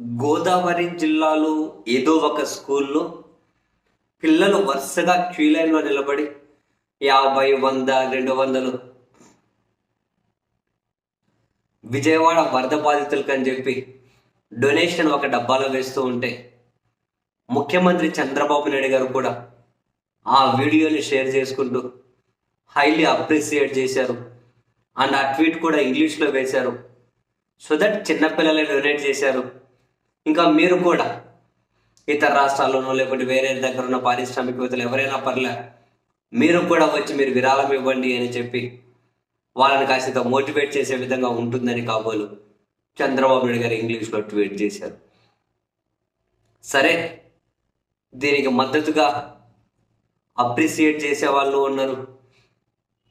గోదావరి జిల్లాలో ఏదో ఒక స్కూల్లో పిల్లలు వరుసగా క్యూ లైన్లో నిలబడి యాభై వంద రెండు వందలు విజయవాడ వరద బాధితులకు అని చెప్పి డొనేషన్ ఒక డబ్బాలో వేస్తూ ఉంటే ముఖ్యమంత్రి చంద్రబాబు నాయుడు గారు కూడా ఆ వీడియోని షేర్ చేసుకుంటూ హైలీ అప్రిసియేట్ చేశారు. అండ్ ఆ ట్వీట్ కూడా ఇంగ్లీష్లో వేశారు. సో దట్ చిన్నపిల్లలే డొనేట్ చేశారు. ఇంకా మీరు కూడా ఇతర రాష్ట్రాల్లోనో లేకపోతే వేరే దగ్గర ఉన్న పారిశ్రామికవేత్తలు ఎవరైనా పర్లే మీరు కూడా వచ్చి మీరు విరాళం ఇవ్వండి అని చెప్పి వాళ్ళని కాస్త మోటివేట్ చేసే విధంగా ఉంటుందని కాబోలు చంద్రబాబు నాయుడు గారు ఇంగ్లీష్లో ట్వీట్ చేశారు. సరే దీనికి మద్దతుగా అప్రిసియేట్ చేసే వాళ్ళు ఉన్నారు.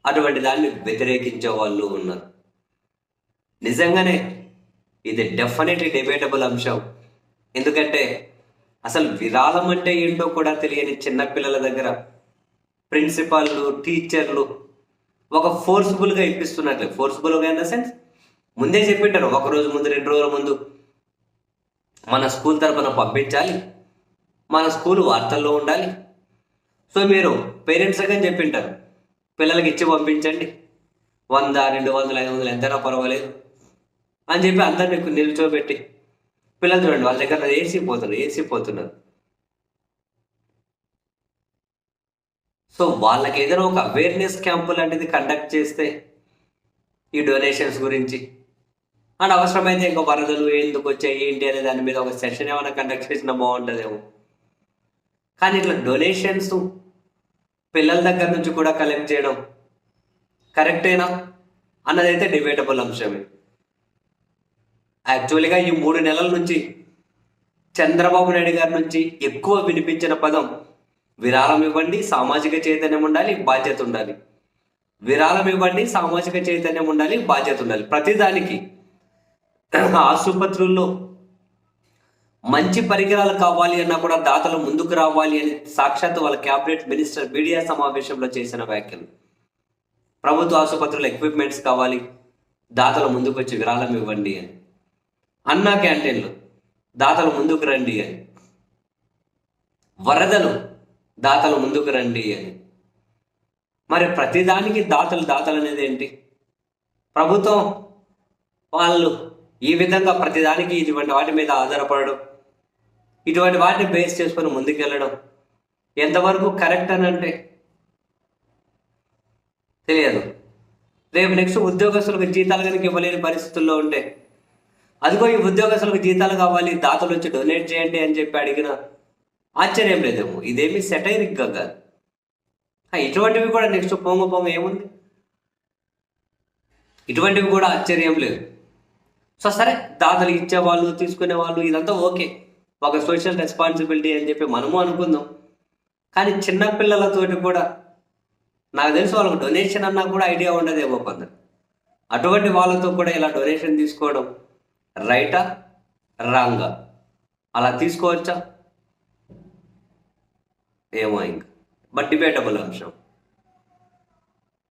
అటువంటి దాన్ని వ్యతిరేకించే వాళ్ళు ఉన్నారు. నిజంగానే ఇది డెఫినెట్లీ డిబేటబుల్ అంశం. ఎందుకంటే అసలు విరాళం అంటే ఏంటో కూడా తెలియని చిన్నపిల్లల దగ్గర ప్రిన్సిపాల్లు టీచర్లు ఒక ఫోర్స్ఫుల్గా ఇప్పిస్తున్నట్లు. ఫోర్స్ఫుల్గా ఇన్ ద సెన్స్ ముందే చెప్పింటారు ఒక రోజు ముందు రెండు రోజుల ముందు మన స్కూల్ తరఫున పంపించాలి మన స్కూల్ వార్తల్లో ఉండాలి. సో మీరు పేరెంట్స్ కానీ చెప్పింటారు పిల్లలకి ఇచ్చి పంపించండి. వంద రెండు వందలు ఐదు వందలు ఎంతైనా పర్వాలేదు అని చెప్పి అందరిని నిల్చోబెట్టి పిల్లలు చూడండి వాళ్ళ దగ్గర ఏసీ పోతున్నారు ఏసీ పోతున్నారు. సో వాళ్ళకి ఏదైనా ఒక అవేర్నెస్ క్యాంపు లాంటిది కండక్ట్ చేస్తే ఈ డొనేషన్స్ గురించి. అండ్ అవసరమైతే ఇంకా వరదలు ఎందుకు వచ్చాయి ఏంటి అనే దాని మీద ఒక సెషన్ ఏమైనా కండక్ట్ చేసినా బాగుంటుందేమో. కానీ ఇట్లా డొనేషన్స్ పిల్లల దగ్గర నుంచి కూడా కలెక్ట్ చేయడం కరెక్టేనా అన్నదైతే డిబేటబుల్ అంశమే. యాక్చువల్గా ఈ మూడు నెలల నుంచి చంద్రబాబు నాయుడు గారి నుంచి ఎక్కువ వినిపించిన పదం విరాళం ఇవ్వండి సామాజిక చైతన్యం ఉండాలి బాధ్యత ఉండాలి. విరాళం ఇవ్వండి సామాజిక చైతన్యం ఉండాలి బాధ్యత ఉండాలి. ప్రతిదానికి ఆసుపత్రుల్లో మంచి పరికరాలు కావాలి అన్నా కూడా దాతలు ముందుకు రావాలి అని సాక్షాత్ వాళ్ళ క్యాబినెట్ మినిస్టర్ మీడియా సమావేశంలో చేసిన వ్యాఖ్యలు. ప్రభుత్వ ఆసుపత్రుల ఎక్విప్మెంట్స్ కావాలి దాతలు ముందుకు వచ్చి విరాళం ఇవ్వండి అని. అన్నా క్యాంటీన్లు. దాతలు ముందుకు రండి అని. వరదలు దాతలు ముందుకు రండి అని. మరి ప్రతిదానికి దాతలు దాతలు అనేది ఏంటి? ప్రభుత్వం వాళ్ళు ఈ విధంగా ప్రతిదానికి ఇటువంటి వాటి మీద ఆధారపడడం ఇటువంటి వాటిని బేస్ చేసుకొని ముందుకెళ్ళడం ఎంతవరకు కరెక్ట్ అని అంటే తెలియదు. రేపు నెక్స్ట్ ఉద్యోగస్తులకు జీతాలు కనుక ఇవ్వలేని పరిస్థితుల్లో ఉంటే అదిగో ఈ ఉద్యోగస్తులకు జీతాలు కావాలి దాతలు వచ్చి డొనేట్ చేయండి అని చెప్పి అడిగిన ఆశ్చర్యం లేదేమో. ఇదేమి సెటైరిక్గా కాదు ఇటువంటివి కూడా నెక్స్ట్ పొంగ పొంగ ఏముంది? ఇటువంటివి కూడా ఆశ్చర్యం లేదు. సో సరే దాతలు ఇచ్చేవాళ్ళు తీసుకునే వాళ్ళు ఇదంతా ఓకే. ఒక సోషల్ రెస్పాన్సిబిలిటీ అని చెప్పి మనము అనుకుందాం. కానీ చిన్న పిల్లలతోటి కూడా నాకు తెలిసి వాళ్ళకి డొనేషన్ అన్నా కూడా ఐడియా ఉండదేమో కొందరు. అటువంటి వాళ్ళతో కూడా ఇలా డొనేషన్ తీసుకోవడం రైటా? రాంగా. అలా తీసుకోవచ్చా? ఏమో ఇంకా. బట్ డిబేటబుల్ అంశం.